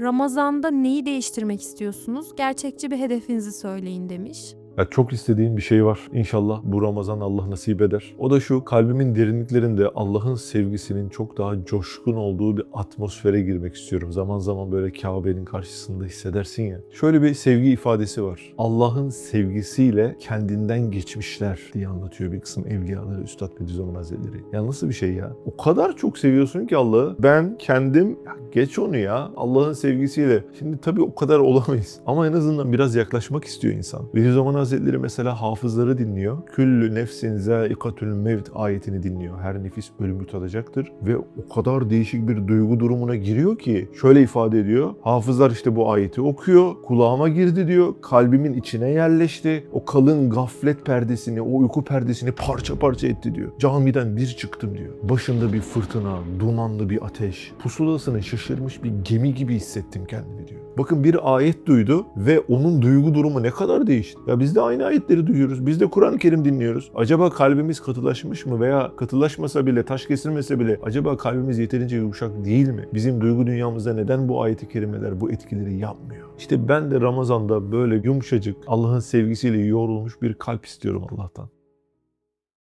Ramazan'da neyi değiştirmek istiyorsunuz? Gerçekçi bir hedefinizi söyleyin demiş. Ya çok istediğim bir şey var. İnşallah bu Ramazan Allah nasip eder. O da şu kalbimin derinliklerinde Allah'ın sevgisinin çok daha coşkun olduğu bir atmosfere girmek istiyorum. Zaman zaman böyle Kabe'nin karşısında hissedersin ya. Şöyle bir sevgi ifadesi var. Allah'ın sevgisiyle kendinden geçmişler diye anlatıyor bir kısım evliyaları Üstad Bediüzzaman Hazretleri. Ya nasıl bir şey ya? O kadar çok seviyorsun ki Allah'ı. Ben kendim ya geç onu ya Allah'ın sevgisiyle. Şimdi tabii o kadar olamayız. Ama en azından biraz yaklaşmak istiyor insan. Bediüzzaman Hazretleri mesela hafızları dinliyor. Küllü nefsin zâikatül mevt ayetini dinliyor. Her nefis ölümü tadacaktır. Ve o kadar değişik bir duygu durumuna giriyor ki şöyle ifade ediyor. Hafızlar işte bu ayeti okuyor. Kulağıma girdi diyor. Kalbimin içine yerleşti. O kalın gaflet perdesini, o uyku perdesini parça parça etti diyor. Camiden bir çıktım diyor. Başında bir fırtına, dumanlı bir ateş. Pusulasını şaşırmış bir gemi gibi hissettim kendimi diyor. Bakın bir ayet duydu ve onun duygu durumu ne kadar değişti. Ya biz de aynı ayetleri duyuyoruz. Biz de Kur'an-ı Kerim dinliyoruz. Acaba kalbimiz katılaşmış mı veya katılaşmasa bile, taş kesilmese bile acaba kalbimiz yeterince yumuşak değil mi? Bizim duygu dünyamızda neden bu ayeti kerimeler bu etkileri yapmıyor? İşte ben de Ramazan'da böyle yumuşacık Allah'ın sevgisiyle yoğrulmuş bir kalp istiyorum Allah'tan.